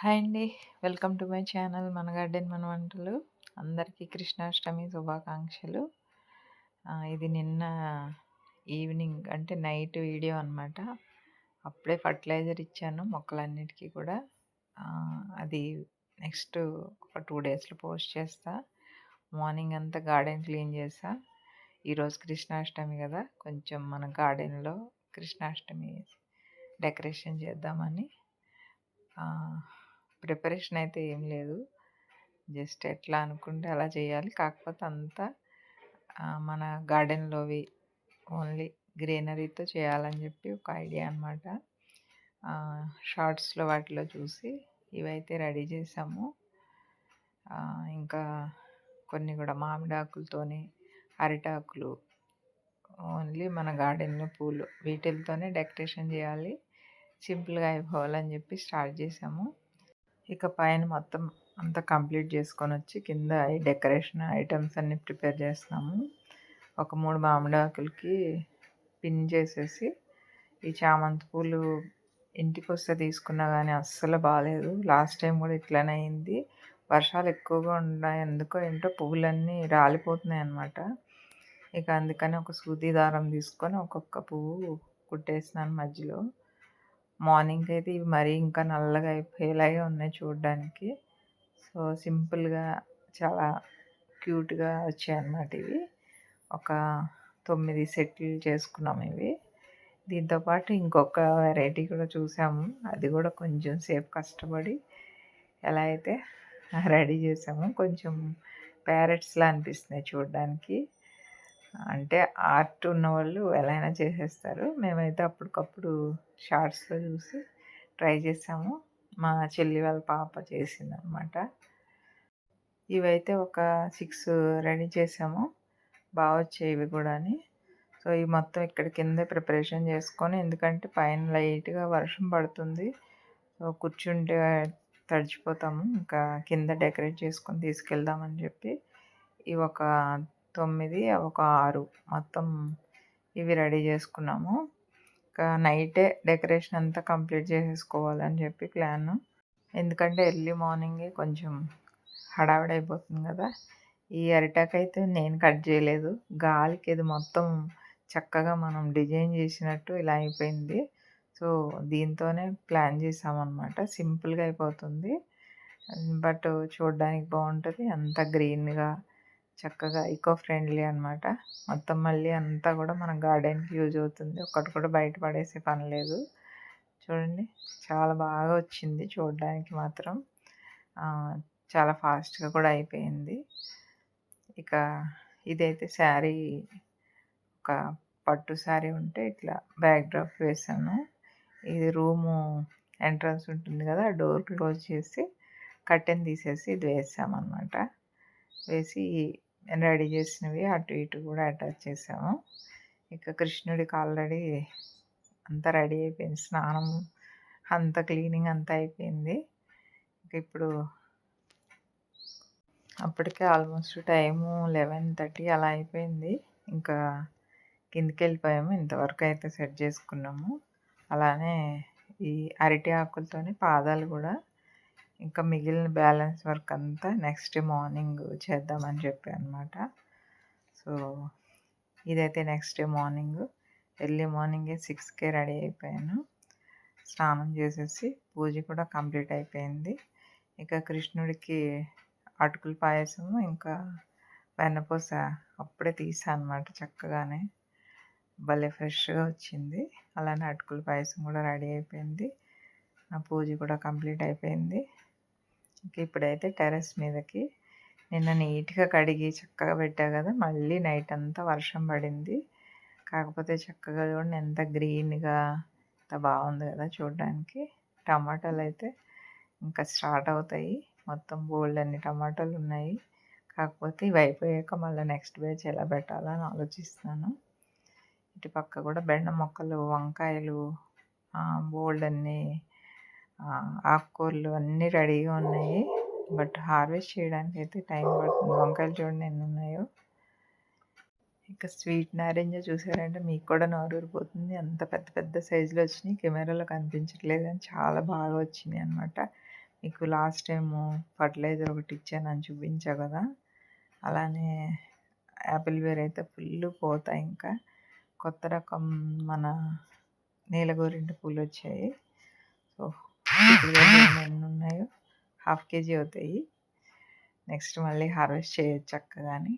Hi అండి. Welcome to my channel మన garden మన వంటలు. అందరికీ కృష్ణాష్టమి శుభాకాంక్షలు. ఇది నిన్న ఈవినింగ్ అంటే నైట్ వీడియో అనమాట అప్పుడే ఫర్టిలైజర్ ఇచ్చాను మొక్కలన్నిటికీ కూడా. అది నెక్స్ట్ ఒక టూ డేస్లో పోస్ట్ చేస్తా. మార్నింగ్ అంతా గార్డెన్ క్లీన్ చేస్తా. ఈరోజు కృష్ణాష్టమి కదా కొంచెం మన గార్డెన్లో కృష్ణాష్టమి డెకరేషన్ చేద్దామని. ప్రిపరేషన్ అయితే ఏం లేదు. జస్ట్ ఎట్లా అనుకుంటే అలా చేయాలి. కాకపోతే అంతా మన గార్డెన్లోవి ఓన్లీ గ్రీనరీతో చేయాలని చెప్పి ఒక ఐడియా అనమాట షార్ట్స్లో వాటిలో చూసి ఇవైతే రెడీ చేసాము. ఇంకా కొన్ని కూడా మామిడాకులతోని అరిటాకులు ఓన్లీ మన గార్డెన్లో పూలు వీటితోనే డెకరేషన్ చేయాలి. సింపుల్గా అయిపోవాలని చెప్పి స్టార్ట్ చేసాము. ఇక పైన మొత్తం అంతా కంప్లీట్ చేసుకొని వచ్చి కింద ఈ డెకరేషన్ ఐటమ్స్ అన్నీ ప్రిపేర్ చేస్తున్నాము. ఒక మూడు మామిడాకులకి పిన్ చేసేసి ఈ చామంతి పూలు ఇంటికి వస్తే తీసుకున్నా కానీ అస్సలు బాగాలేదు లాస్ట్ టైం కూడా ఇట్లనే అయింది. వర్షాలు ఎక్కువగా ఉన్నాయి. ఎందుకో ఏంటో పువ్వులన్నీ రాలిపోతున్నాయి అన్నమాట. ఇక అందుకని ఒక సూది దారం తీసుకొని ఒక్కొక్క పువ్వు కుట్టేసినాను మధ్యలో. మార్నింగ్ అయితే ఇవి మరీ ఇంకా నల్లగా అయిపోయేలాగే ఉన్నాయి చూడడానికి. సో సింపుల్గా చాలా క్యూట్గా వచ్చాయి అన్నమాట ఇవి. ఒక తొమ్మిది సెట్లు చేసుకున్నాం ఇవి. దీంతోపాటు ఇంకొక వెరైటీ కూడా చూసాము. అది కూడా కొంచెం సేపు కష్టపడి ఎలా అయితే రెడీ చేసాము కొంచెం ప్యారెట్స్లా అనిపిస్తున్నాయి చూడడానికి. అంటే ఆర్ట్ ఉన్నవాళ్ళు ఎలా అయినా చేసేస్తారు. మేమైతే అప్పటికప్పుడు షార్ట్స్లో చూసి ట్రై చేసాము. మా చెల్లి వాళ్ళ పాప చేసిందనమాట ఇవైతే ఒక సిక్స్ రెడీ చేసాము. బాగా వచ్చాయి ఇవి కూడా సో ఇవి మొత్తం ఇక్కడ కింద ప్రిపరేషన్ చేసుకొని ఎందుకంటే పైన లైట్గా వర్షం పడుతుంది. సో కూర్చుంటే తడిచిపోతాము. ఇంకా కింద డెకరేట్ చేసుకొని తీసుకెళ్దామని చెప్పి ఇవి ఒక తొమ్మిది ఒక ఆరు మొత్తం ఇవి రెడీ చేసుకున్నాము. ఇంకా నైటే డెకరేషన్ అంతా కంప్లీట్ చేసేసుకోవాలని చెప్పి ప్లాన్. ఎందుకంటే ఎర్లీ మార్నింగే కొంచెం హడావిడి అయిపోతుంది కదా. ఈ అరిటాక్ అయితే నేను కట్ చేయలేదు. గాలికి ఇది మొత్తం చక్కగా మనం డిజైన్ చేసినట్టు ఇలా అయిపోయింది. సో దీంతోనే ప్లాన్ చేసామన్నమాట. సింపుల్గా అయిపోతుంది. బట్ చూడడానికి బాగుంటుంది. అంత గ్రీన్గా చక్కగా ఈకో ఫ్రెండ్లీ అనమాట మొత్తం మళ్ళీ అంతా కూడా మన గార్డెన్కి యూజ్ అవుతుంది. ఒక్కటి కూడా బయట పడేసే పని లేదు. చూడండి చాలా బాగా వచ్చింది చూడడానికి మాత్రం. చాలా ఫాస్ట్గా కూడా అయిపోయింది. ఇక ఇదైతే శారీ ఒక పట్టు శారీ ఉంటే ఇట్లా బ్యాక్ డ్రాప్ వేసాను. ఇది రూము ఎంట్రన్స్ ఉంటుంది కదా డోర్ క్లోజ్ చేసి కట్టెన్ తీసేసి ఇది వేసామన్నమాట. వేసి రెడీ చేసినవి అటు ఇటు కూడా అటాచ్ చేసాము ఇక కృష్ణుడికి ఆల్రెడీ అంతా రెడీ అయిపోయింది. స్నానం అంత క్లీనింగ్ అంతా అయిపోయింది. ఇంక ఇప్పుడు అప్పటికే ఆల్మోస్ట్ టైము లెవెన్ థర్టీ అలా అయిపోయింది. ఇంకా కిందికి వెళ్ళిపోయాము. ఇంతవరకు అయితే సెట్ చేసుకున్నాము. అలానే ఈ అరటి ఆకులతోని పాదాలు కూడా ఇంకా మిగిలిన బ్యాలెన్స్ వర్క్ అంతా నెక్స్ట్ మార్నింగ్ చేద్దామని చెప్పి అనమాట సో ఇదైతే నెక్స్ట్ డే మార్నింగ్. ఎర్లీ మార్నింగే సిక్స్కే రెడీ అయిపోయాను. స్నానం చేసేసి పూజ కూడా కంప్లీట్ అయిపోయింది. ఇక కృష్ణుడికి అటుకుల పాయసము ఇంకా వెన్నపూస అప్పుడే తీసాను అనమాట చక్కగానే. భలే ఫ్రెష్గా వచ్చింది. అలానే అటుకుల పాయసం కూడా రెడీ అయిపోయింది. నా పూజ కూడా కంప్లీట్ అయిపోయింది. ఇప్పుడైతే టెర్రస్ మీదకి నిన్న నీట్గా కడిగి చక్కగా పెట్టా కదా మళ్ళీ నైట్ అంతా వర్షం పడింది. కాకపోతే చక్కగా చూడండి ఎంత గ్రీన్గా ఎంత బాగుంది కదా చూడడానికి. టమాటాలు అయితే ఇంకా స్టార్ట్ అవుతాయి. మొత్తం బోల్డ్ అన్ని టమాటాలు ఉన్నాయి. కాకపోతే ఇవి అయిపోయాక మళ్ళీ నెక్స్ట్ బ్యాచ్ ఎలా పెట్టాలని ఆలోచిస్తాను ఇటు పక్క కూడా బెండ మొక్కలు వంకాయలు బోల్డ్ అన్నీ ఆకుకూరలు అన్నీ రెడీగా ఉన్నాయి. బట్ హార్వెస్ట్ చేయడానికి అయితే టైం పడుతుంది. వంకాయలు చూడండి ఎన్ని ఉన్నాయో. ఇంకా స్వీట్ నారింజ చూసారంటే మీకు కూడా నోరూరిపోతుంది. అంత పెద్ద పెద్ద సైజులో వచ్చినాయి. కెమెరాలో కనిపించట్లేదు అని చాలా బాగా వచ్చినాయి అనమాట మీకు లాస్ట్ టైము ఫర్టిలైజర్ ఒకటి ఇచ్చాను అని చూపించా కదా. అలానే యాపిల్ వేర్ అయితే ఫుల్ పోతాయి ఇంకా. కొత్త రకం మన నీలగోరింటి పూలు వచ్చాయి. సో ఎన్ని ఉన్నాయో హాఫ్ కేజీ అవుతాయి. నెక్స్ట్ మళ్ళీ హార్వెస్ట్ చేయొచ్చు చక్కగాని.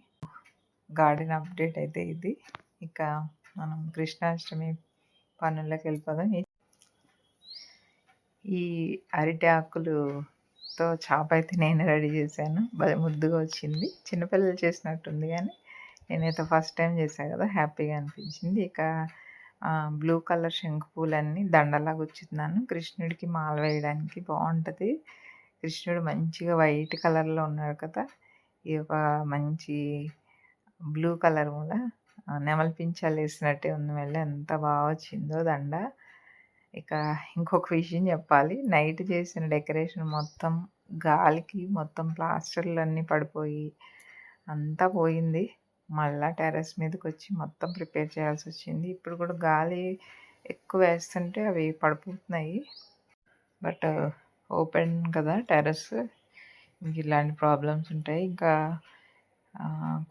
గార్డెన్ అప్డేట్ అయితే ఇది. ఇక మనం కృష్ణాష్టమి పనుల్లోకి వెళ్ళిపోదాం. ఈ అరటి ఆకులుతో చేప అయితే నేను రెడీ చేశాను. భలే ముద్దుగా వచ్చింది. చిన్నపిల్లలు చేసినట్టుంది కానీ నేనైతే ఫస్ట్ టైం చేశాను కదా హ్యాపీగా అనిపించింది. ఇక బ్లూ కలర్ శంకు పూలన్నీ దండలాగా గుచ్చుతున్నాను కృష్ణుడికి మాల వేయడానికి బాగుంటుంది. కృష్ణుడు మంచిగా వైట్ కలర్లో ఉన్నాడు కదా. ఈ ఒక మంచి బ్లూ కలర్ మూల నెమలి పించాలు వేసినట్టే ఉంది మళ్ళీ. ఎంత బాగా వచ్చిందో దండ. ఇక ఇంకొక విషయం చెప్పాలి. నైట్ చేసిన డెకరేషన్ మొత్తం గాలికి మొత్తం ప్లాస్టర్లు అన్నీ పడిపోయి అంతా పోయింది. మళ్ళా టెర్రస్ మీదకి వచ్చి మొత్తం ప్రిపేర్ చేయాల్సి వచ్చింది ఇప్పుడు కూడా గాలి ఎక్కువ వేస్తుంటే అవి పడిపోతున్నాయి. బట్ ఓపెన్ కదా టెర్రస్. ఇంక ఇలాంటి ప్రాబ్లమ్స్ ఉంటాయి. ఇంకా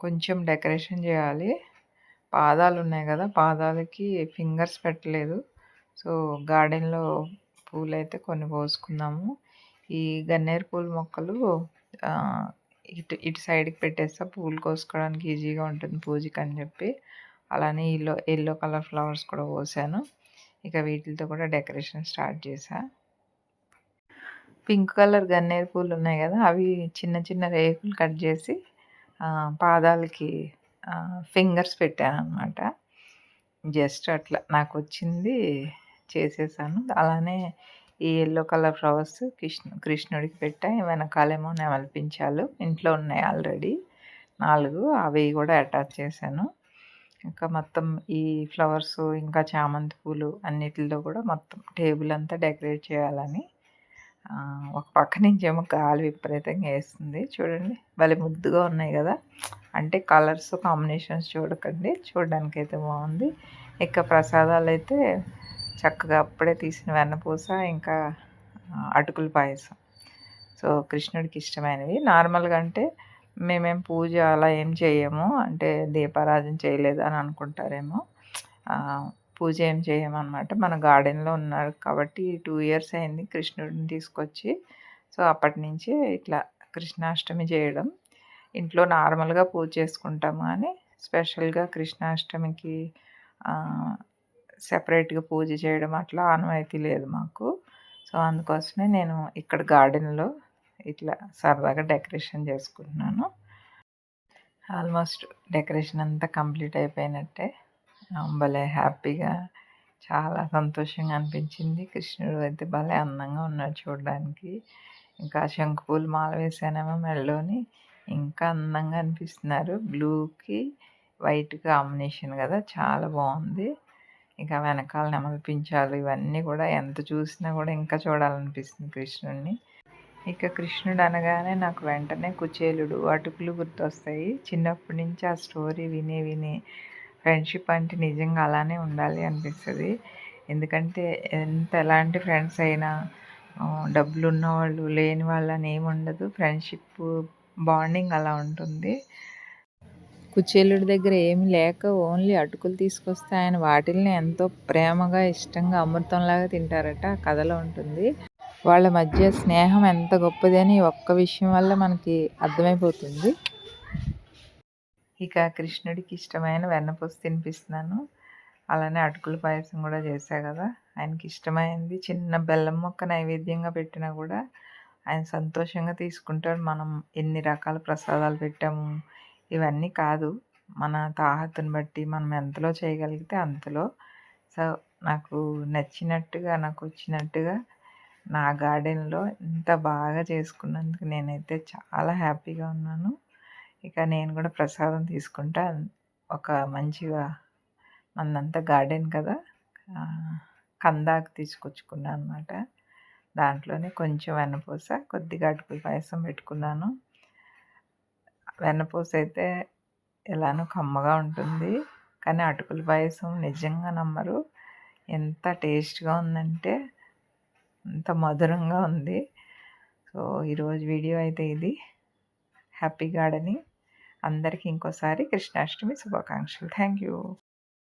కొంచెం డెకరేషన్ చేయాలి. పాదాలు ఉన్నాయి కదా పాదాలకి ఫింగర్స్ పెట్టలేదు. సో గార్డెన్లో పూలు అయితే కొన్ని కోసుకుందాము ఈ గన్నేరు పూల మొక్కలు ఇటు ఇటు సైడ్కి పెట్టేస్తే. పూలు కోసుకోవడానికి ఈజీగా ఉంటుంది పూజకి అని చెప్పి. అలానే ఎల్లో ఎల్లో కలర్ ఫ్లవర్స్ కూడా పోసాను ఇక వీటితో కూడా డెకరేషన్ స్టార్ట్ చేసా. పింక్ కలర్ గన్నేరు పూలు ఉన్నాయి కదా అవి చిన్న చిన్న రేకులు కట్ చేసి పాదాలకి ఫింగర్స్ పెట్టాను అనమాట జస్ట్ అట్లా నాకు వచ్చింది చేసేసాను. అలానే ఈ ఎల్లో కలర్ ఫ్లవర్స్ కృష్ణ కృష్ణుడికి పెట్టా వెనకాలేమో నెమలిపించాలు. ఇంట్లో ఉన్నాయి ఆల్రెడీ నాలుగు. అవి కూడా అటాచ్ చేశాను. ఇంకా మొత్తం ఈ ఫ్లవర్స్ ఇంకా చామంతి పూలు అన్నిటిలో కూడా మొత్తం టేబుల్ అంతా డెకరేట్ చేయాలని ఒక పక్క నుంచి ఏమో గాలి విపరీతంగా వేస్తుంది. చూడండి. భలే ముద్దుగా ఉన్నాయి కదా. అంటే కలర్స్ కాంబినేషన్స్ చూడకండి. చూడడానికి అయితే బాగుంది. ఇక ప్రసాదాలు అయితే చక్కగా అప్పుడే తీసిన వెన్నపూస ఇంకా అటుకుల పాయసం. సో కృష్ణుడికి ఇష్టమైనవి. నార్మల్గా అంటే మేమేం పూజ అలా ఏం చేయము అంటే దీపారాధన చేయలేదు అని అనుకుంటారేమో. పూజ ఏం చేయమన్నమాట మన గార్డెన్లో ఉన్నారు కాబట్టి టూ ఇయర్స్ అయింది కృష్ణుడిని తీసుకొచ్చి. సో అప్పటి నుంచి ఇట్లా కృష్ణాష్టమి చేయడం. ఇంట్లో నార్మల్గా పూజ చేసుకుంటాము. కానీ స్పెషల్గా కృష్ణాష్టమికి సెపరేట్గా పూజ చేయడం అట్లా ఆనవాయితీ లేదు మాకు. సో అందుకోసమే నేను ఇక్కడ గార్డెన్లో ఇట్లా సరదాగా డెకరేషన్ చేసుకుంటున్నాను. ఆల్మోస్ట్ డెకరేషన్ అంతా కంప్లీట్ అయిపోయినట్టే. భలే హ్యాపీగా చాలా సంతోషంగా అనిపించింది. కృష్ణుడు అయితే భలే అందంగా ఉన్నాడు చూడడానికి. ఇంకా శంకుపూలు మాల వేసానేమో మెడలోని. ఇంకా అందంగా అనిపిస్తున్నారు. బ్లూకి వైట్ కాంబినేషన్ కదా చాలా బాగుంది. ఇంకా వెనకాల నెమలిపించాలు ఇవన్నీ కూడా ఎంత చూసినా కూడా ఇంకా చూడాలనిపిస్తుంది కృష్ణుడిని ఇక కృష్ణుడు అనగానే నాకు వెంటనే కుచేలుడు అటుకులు గుర్తొస్తాయి. చిన్నప్పటి నుంచి ఆ స్టోరీ విని విని ఫ్రెండ్షిప్ అంటే నిజంగా అలానే ఉండాలి అనిపిస్తుంది. ఎందుకంటే ఎంత ఎలాంటి ఫ్రెండ్స్ అయినా డబ్బులు ఉన్నవాళ్ళు లేని వాళ్ళని ఏమి ఉండదు. ఫ్రెండ్షిప్ బాండింగ్ అలా ఉంటుంది. కుచేలుడి దగ్గర ఏమి లేక ఓన్లీ అటుకులు తీసుకొస్తే ఆయన వాటిల్ని ఎంతో ప్రేమగా ఇష్టంగా అమృతంలాగా తింటారట. కథలో ఉంటుంది. వాళ్ళ మధ్య స్నేహం ఎంత గొప్పది అని ఒక్క విషయం వల్ల మనకి అర్థమైపోతుంది. ఇక కృష్ణుడికి ఇష్టమైన వెన్నపూస తినిపిస్తున్నాను. అలానే అటుకుల పాయసం కూడా చేశా కదా. ఆయనకి ఇష్టమైంది. చిన్న బెల్లం మొక్క నైవేద్యంగా పెట్టినా కూడా ఆయన సంతోషంగా తీసుకుంటాడు. మనం ఎన్ని రకాల ప్రసాదాలు పెట్టాము ఇవన్నీ కాదు. మన తాహతుని బట్టి మనం ఎంతలో చేయగలిగితే అంతలో. సో నాకు నచ్చినట్టుగా నాకు వచ్చినట్టుగా నా గార్డెన్లో ఇంత బాగా చేసుకున్నందుకు నేనైతే చాలా హ్యాపీగా ఉన్నాను. ఇక నేను కూడా ప్రసాదం తీసుకుంటా. ఒక మంచిగా మనంతా గార్డెన్ కదా కందాకు తీసుకొచ్చుకున్నాను అనమాట దాంట్లోనే కొంచెం వెన్నపూస కొద్దిగా అటుకుల పాయసం పెట్టుకున్నాను. వెన్నపూస అయితే ఎలానో కమ్మగా ఉంటుంది. కానీ అటుకుల పాయసం నిజంగా నమ్మరు. ఎంత టేస్ట్గా ఉందంటే అంత మధురంగా ఉంది. సో ఈరోజు వీడియో అయితే ఇది. Happy gardening. అందరికీ ఇంకోసారి కృష్ణాష్టమి శుభాకాంక్షలు. Thank you.